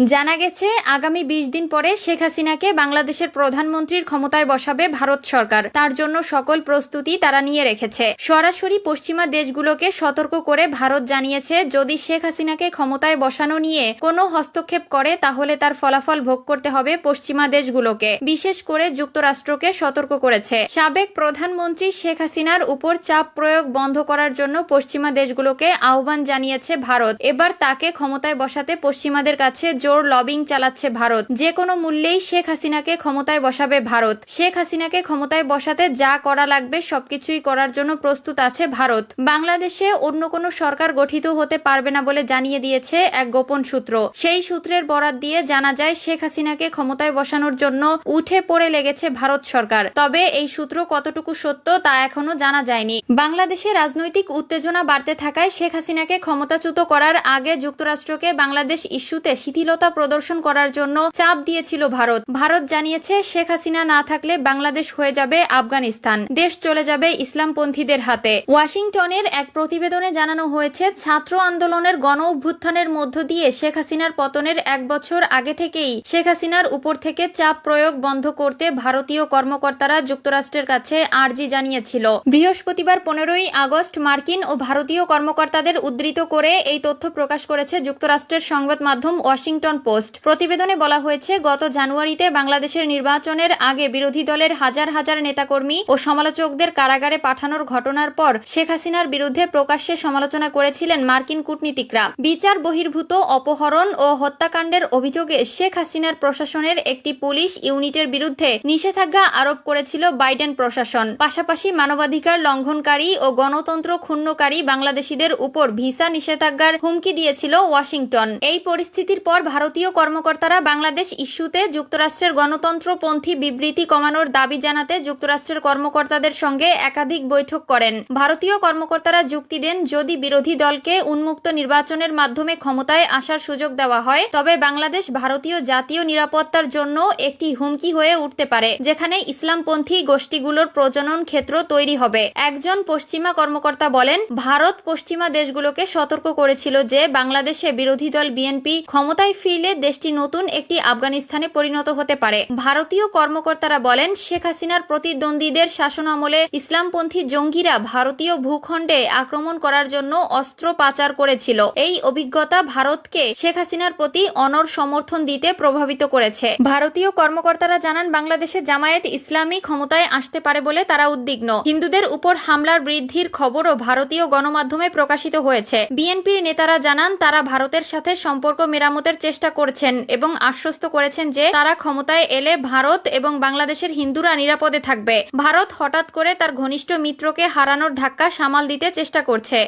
জানা গেছে, আগামী বিশ দিন পরে শেখ হাসিনাকে বাংলাদেশের প্রধানমন্ত্রীর ক্ষমতায় বসাবে ভারত সরকার। তার জন্য সকল প্রস্তুতি তারা নিয়ে রেখেছে। সরাসরি পশ্চিমা দেশগুলোকে সতর্ক করে ভারত জানিয়েছে, যদি শেখ হাসিনাকে ক্ষমতায় বসানো নিয়ে কোনো হস্তক্ষেপ করে, তাহলে তার ফলাফল ভোগ করতে হবে পশ্চিমা দেশগুলোকে। বিশেষ করে যুক্তরাষ্ট্রকে সতর্ক করেছে। সাবেক প্রধানমন্ত্রী শেখ হাসিনার উপর চাপ প্রয়োগ বন্ধ করার জন্য পশ্চিমা দেশগুলোকে আহ্বান জানিয়েছে ভারত। এবার তাকে ক্ষমতায় বসাতে পশ্চিমাদের কাছে জোর লবিং চালাচ্ছে ভারত। যে কোনো মূল্যেই শেখ হাসিনাকে ক্ষমতায় বসাবে ভারত। শেখ হাসিনাকে ক্ষমতায় বসাতে যা করা লাগবে, সবকিছুই করার জন্য প্রস্তুত আছে ভারত। বাংলাদেশে অন্য কোনো সরকার গঠিত হতে পারবে না বলে জানিয়ে দিয়েছে এক গোপন সূত্র। সেই সূত্রের বরাত দিয়ে জানা যায়, শেখ হাসিনাকে ক্ষমতায় বসানোর জন্য উঠে পড়ে লেগেছে ভারত সরকার। তবে এই সূত্র কতটুকু সত্য তা এখনও জানা যায়নি। বাংলাদেশে রাজনৈতিক উত্তেজনা বাড়তে থাকায় শেখ হাসিনাকে ক্ষমতাচ্যুত করার আগে যুক্তরাষ্ট্রকে বাংলাদেশ ইস্যুতে শিথিলতা প্রদর্শন করার জন্য চাপ দিয়েছিল ভারত। ভারত জানিয়েছে, শেখ হাসিনা না থাকলে বাংলাদেশ হয়ে যাবে আফগানিস্তান। দেশ চলে যাবে ইসলামপন্থীদের হাতে। ওয়াশিংটনের এক প্রতিবেদনে জানানো হয়েছে, ছাত্র আন্দোলনের গণ অভ্যুত্থানের মধ্য দিয়ে শেখ হাসিনার পতনের এক বছর আগে থেকেই শেখ হাসিনার উপর থেকে চাপ প্রয়োগ বন্ধ করতে ভারতীয় কর্মকর্তারা যুক্তরাষ্ট্রের কাছে আর্জি জানিয়েছিল। বৃহস্পতিবার পনেরোই আগস্ট মার্কিন ও ভারতীয় কর্মকর্তাদের উদ্ধৃত করে এই তথ্য প্রকাশ করেছে যুক্তরাষ্ট্রের সংবাদ মাধ্যম ওয়াশিংটন। পোস্ট। প্রতিবেদনে বলা হয়েছে, গত জানুয়ারিতে বাংলাদেশের নির্বাচনের আগে বিরোধী দলের হাজার হাজার নেতাকর্মী ও সমালোচকদের কারাগারে পাঠানোর ঘটনার পর শেখ হাসিনার বিরুদ্ধে প্রকাশ্যে সমালোচনা করেছিলেন মার্কিন কূটনীতিকরা। বিচার বহির্ভূত অপহরণ ও হত্যাকাণ্ডের অভিযোগে শেখ হাসিনার প্রশাসনের একটি পুলিশ ইউনিটের বিরুদ্ধে নিষেধাজ্ঞা আরোপ করেছিল বাইডেন প্রশাসন। পাশাপাশি মানবাধিকার লঙ্ঘনকারী ও গণতন্ত্র ক্ষুণ্ণকারী বাংলাদেশিদের উপর ভিসা নিষেধাজ্ঞার হুমকি দিয়েছিল ওয়াশিংটন। এই পরিস্থিতির পর ভারতীয় কর্মকর্তারা বাংলাদেশ ইস্যুতে যুক্তরাষ্ট্রের গণতন্ত্রপন্থী বিবৃতি কমানোর দাবি জানাতে যুক্তরাষ্ট্রের কর্মকর্তাদের সঙ্গে একাধিক বৈঠক করেন। ভারতীয় কর্মকর্তারা যুক্তি দেন, যদি বিরোধী দলকে উন্মুক্ত নির্বাচনের মাধ্যমে ক্ষমতায় আসার সুযোগ দেওয়া হয়, তবে বাংলাদেশ ভারতীয় জাতীয় নিরাপত্তার জন্য একটি হুমকি হয়ে উঠতে পারে, যেখানে ইসলামপন্থী গোষ্ঠীগুলোর প্রজনন ক্ষেত্র তৈরি হবে। একজন পশ্চিমা কর্মকর্তা বলেন, ভারত পশ্চিমা দেশগুলোকে সতর্ক করেছিল যে বাংলাদেশে বিরোধী দল বিএনপি ক্ষমতায় ফিরলে দেশটি নতুন একটি আফগানিস্তানে পরিণত হতে পারে। ভারতীয় কর্মকর্তারা বলেন, শেখ হাসিনার প্রতিদ্বন্দ্বীদের শাসন আমলে ইসলামপন্থী জঙ্গিরা ভারতীয় ভূখণ্ডে আক্রমণ করার জন্য অস্ত্র পাচার করেছিল। এই অভিজ্ঞতা ভারতকে শেখ হাসিনার প্রতি অনর সমর্থন দিতে প্রভাবিত করেছে। ভারতীয় কর্মকর্তারা জানান, বাংলাদেশে জামায়াত ইসলামী ক্ষমতায় আসতে পারে বলে তারা উদ্বিগ্ন। হিন্দুদের উপর হামলার বৃদ্ধির খবরও ভারতীয় গণমাধ্যমে প্রকাশিত হয়েছে। বিএনপির নেতারা জানান, তারা ভারতের সাথে সম্পর্ক মেরামতের চেষ্টা করছেন এবং আশ্বস্ত করেছেন যে তারা ক্ষমতায় এলে ভারত এবং বাংলাদেশের হিন্দুরা নিরাপদে থাকবে। ভারত হঠাৎ করে তার ঘনিষ্ঠ মিত্রকে হারানোর ধাক্কা সামাল দিতে চেষ্টা করছে।